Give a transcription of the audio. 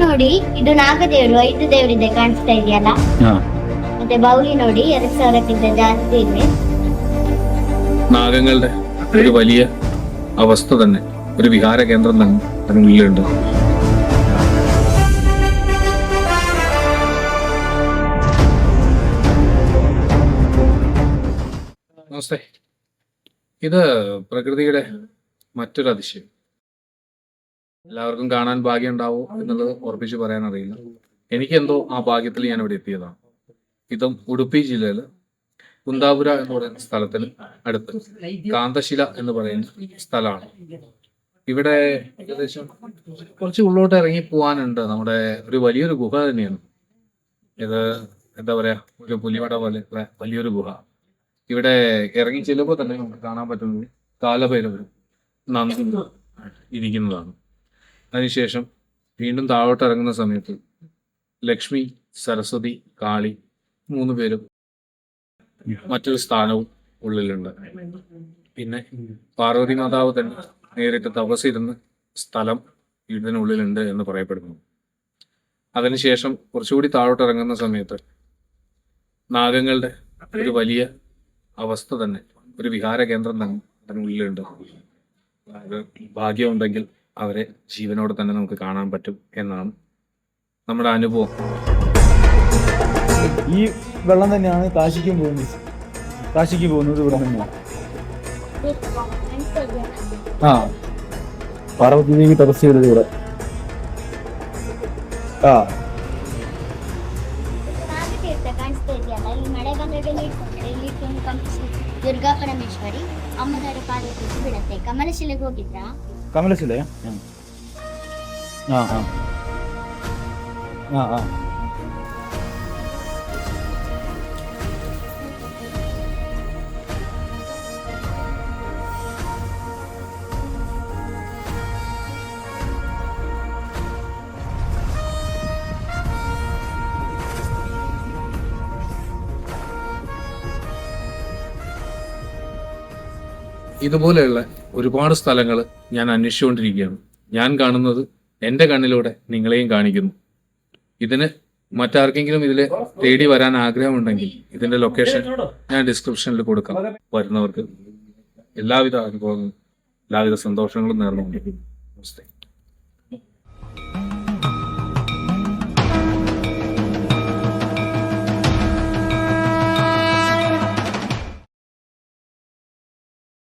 ನೋಡಿ ಇದು ನಾಗದೇವರು ಐದು ದೇವರಿದೆ ಕಾಣಿಸ್ತಾ ಇದೆಯಲ್ಲ ಹಾ ಮತ್ತೆ ಬೌಲಿ ನೋಡಿ ಎರಡ್ ಸಾವಿರಕ್ಕಿಂತ ಜಾಸ್ತಿ ಇದೆ നാഗങ്ങളുടെ ഒരു വലിയ അവസ്ഥ തന്നെ ഒരു വിഹാര കേന്ദ്രം തന്നെ അതിനുള്ളിലുണ്ട് നമസ്തേ ഇത് പ്രകൃതിയുടെ മറ്റൊരു അതിശയം എല്ലാവർക്കും കാണാൻ ഭാഗ്യം ഉണ്ടാവോ എന്നുള്ളത് ഉറപ്പിച്ച് പറയാൻ അറിയില്ല എനിക്കെന്തോ ആ ഭാഗ്യത്തിൽ ഞാൻ ഇവിടെ എത്തിയതാണ് ഇതും ഉടുപ്പി ജില്ലയിൽ കുന്താപുര എന്ന് പറയുന്ന സ്ഥലത്തിന് അടുത്ത്. കാന്തശില എന്ന് പറയുന്ന സ്ഥലമാണ്. ഇവിടെ ഏകദേശം കുറച്ച് ഉള്ളോട്ട് ഇറങ്ങി പോകാനുണ്ട് നമ്മുടെ ഒരു വലിയൊരു ഗുഹ തന്നെയാണ്. ഇത് എന്താ പറയാ ഒരു പുലിമട പോലെ വലിയൊരു ഗുഹ. ഇവിടെ ഇറങ്ങി ചെല്ലുമ്പോൾ തന്നെ നമുക്ക് കാണാൻ പറ്റുന്നത് കാലഭൈരവരും നന്ദി ഇരിക്കുന്നതാണ്. അതിനുശേഷം വീണ്ടും താഴോട്ട് ഇറങ്ങുന്ന സമയത്ത് ലക്ഷ്മി സരസ്വതി കാളി മൂന്ന് പേരും മറ്റൊരു സ്ഥാനവും ഉള്ളിലുണ്ട്. പിന്നെ പാർവതി മാതാവ് തന്നെ നേരിട്ട് തപസ്സിരുന്ന് സ്ഥലം ഇതിനുള്ളിലുണ്ട് എന്ന് പറയപ്പെടുന്നു. അതിനുശേഷം കുറച്ചുകൂടി താഴോട്ട് ഇറങ്ങുന്ന സമയത്ത് നാഗങ്ങളുടെ ഒരു വലിയ അവസ്ഥ തന്നെ ഒരു വിഹാര കേന്ദ്രം തന്നെ അതിനുള്ളിലുണ്ട്. അത് ഭാഗ്യമുണ്ടെങ്കിൽ അവരെ ജീവനോടെ തന്നെ നമുക്ക് കാണാൻ പറ്റും എന്നാണ് നമ്മുടെ അനുഭവം ഈ വെള്ളം തന്നെയാണ് കാശിക്കും പോകുന്നത് കാശിക്ക് പോകുന്നത് ഇവിടെ തന്നെയാണ് ആ പാർവതി ദേവി തപസ് ചെയ്തത് ഇവിടെ ആ ನಾಗತೀರ್ಥ ಕಾಣಿಸ್ತಾ ಇದೆಯಲ್ಲ ಇಲ್ಲಿ ಮಳೆ ಬಂದ್ರೆ ಇಲ್ಲಿ ಇಟ್ಕೊಂಡ್ರೆ ಇಲ್ಲಿ ಇಟ್ಕೊಂಡು ಕಂಪಿಸಿ ದುರ್ಗಾ ಪರಮೇಶ್ವರಿ ಅಮ್ಮನವರ ಪಾದಕ್ಕೆ ಬಿಡತ್ತೆ ಕಮಲಶಿಲೆಗೆ ಹೋಗಿದ್ರಾ കമലശിലേ ആ ആ ആ ആ ഇതുപോലെയുള്ള ഒരുപാട് സ്ഥലങ്ങൾ ഞാൻ അന്വേഷിച്ചുകൊണ്ടിരിക്കുകയാണ്. ഞാൻ കാണുന്നത് എന്റെ കണ്ണിലൂടെ നിങ്ങളെയും കാണിക്കുന്നു. ഇതിന് മറ്റാർക്കെങ്കിലും ഇതിൽ തേടി വരാൻ ആഗ്രഹമുണ്ടെങ്കിൽ ഇതിന്റെ ലൊക്കേഷൻ ഞാൻ ഡിസ്ക്രിപ്ഷനിൽ കൊടുക്കാം. വരുന്നവർക്ക് എല്ലാവിധ അനുഭവങ്ങളും എല്ലാവിധ സന്തോഷങ്ങളും നേർന്നുകൊണ്ട് നമസ്തേ.